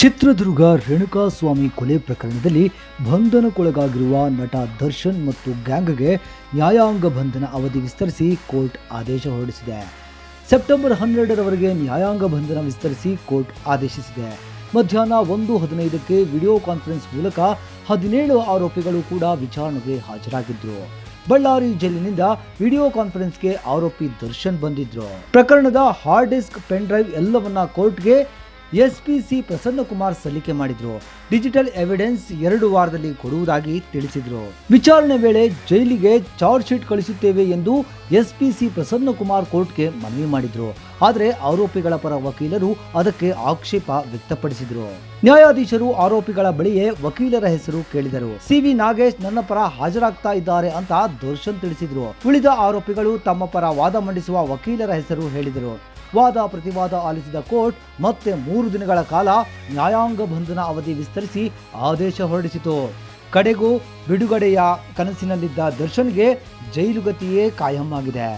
ಚಿತ್ರದುರ್ಗ ರೇಣುಕಾಸ್ವಾಮಿ ಕೊಲೆ ಪ್ರಕರಣದಲ್ಲಿ ಬಂಧನಕ್ಕೊಳಗಾಗಿರುವ ನಟ ದರ್ಶನ್ ಮತ್ತು ಗ್ಯಾಂಗ್ಗೆ ನ್ಯಾಯಾಂಗ ಬಂಧನ ಅವಧಿ ವಿಸ್ತರಿಸಿ ಕೋರ್ಟ್ ಆದೇಶ ಹೊರಡಿಸಿದೆ. ಸೆಪ್ಟೆಂಬರ್ ಹನ್ನೆರಡರವರೆಗೆ ನ್ಯಾಯಾಂಗ ಬಂಧನ ವಿಸ್ತರಿಸಿ ಕೋರ್ಟ್ ಆದೇಶಿಸಿದೆ. ಮಧ್ಯಾಹ್ನ ಒಂದು ಹದಿನೈದಕ್ಕೆ ವಿಡಿಯೋ ಕಾನ್ಫರೆನ್ಸ್ ಮೂಲಕ ಹದಿನೇಳು ಆರೋಪಿಗಳು ಕೂಡ ವಿಚಾರಣೆಗೆ ಹಾಜರಾಗಿದ್ದರು ಬಳ್ಳಾರಿ ಜೈಲಿನಿಂದ ವಿಡಿಯೋ ಕಾನ್ಫರೆನ್ಸ್ಗೆ ಆರೋಪಿ ದರ್ಶನ್ ಬಂದಿದ್ರು. ಪ್ರಕರಣದ ಹಾರ್ಡ್ ಡಿಸ್ಕ್ ಪೆನ್ ಡ್ರೈವ್ ಎಲ್ಲವನ್ನ ಕೋರ್ಟ್ಗೆ ಎಸ್ಪಿಸಿ ಪ್ರಸನ್ನಕುಮಾರ್ ಸಲ್ಲಿಕೆ ಮಾಡಿದ್ರು. ಡಿಜಿಟಲ್ ಎವಿಡೆನ್ಸ್ ಎರಡು ವಾರದಲ್ಲಿ ಕೊಡುವುದಾಗಿ ತಿಳಿಸಿದ್ರು. ವಿಚಾರಣೆ ವೇಳೆ ಜೈಲಿಗೆ ಚಾರ್ಜ್ ಶೀಟ್ ಕಳಿಸುತ್ತೇವೆ ಎಂದು ಎಸ್ಪಿಸಿ ಪ್ರಸನ್ನಕುಮಾರ್ ಕೋರ್ಟ್ಗೆ ಮನವಿ ಮಾಡಿದ್ರು. ಆದರೆ ಆರೋಪಿಗಳ ಪರ ವಕೀಲರು ಅದಕ್ಕೆ ಆಕ್ಷೇಪ ವ್ಯಕ್ತಪಡಿಸಿದ್ರು. ನ್ಯಾಯಾಧೀಶರು ಆರೋಪಿಗಳ ಬಳಿಯೇ ವಕೀಲರ ಹೆಸರು ಕೇಳಿದರು. ಸಿವಿ ನಾಗೇಶ್ ನನ್ನ ಪರ ಹಾಜರಾಗ್ತಾ ಇದ್ದಾರೆ ಅಂತ ದರ್ಶನ್ ತಿಳಿಸಿದ್ರು. ಉಳಿದ ಆರೋಪಿಗಳು ತಮ್ಮ ಪರ ವಾದ ಮಂಡಿಸುವ ವಕೀಲರ ಹೆಸರು ಹೇಳಿದರು. ವಾದ ಪ್ರತಿವಾದ ಆಲಿಸಿದ ಕೋರ್ಟ್ ಮತ್ತೆ ಮೂರು ದಿನಗಳ ಕಾಲ ನ್ಯಾಯಾಂಗ ಬಂಧನ ಅವಧಿ ವಿಸ್ತರಿಸಿ ಆದೇಶ ಹೊರಡಿಸಿತು. ಕಡೆಗೂ ಬಿಡುಗಡೆಯ ಕನಸಿನಲ್ಲಿದ್ದ ದರ್ಶನ್ಗೆ ಜೈಲುಗತಿಯೇ ಕಾಯಂ ಆಗಿದೆ.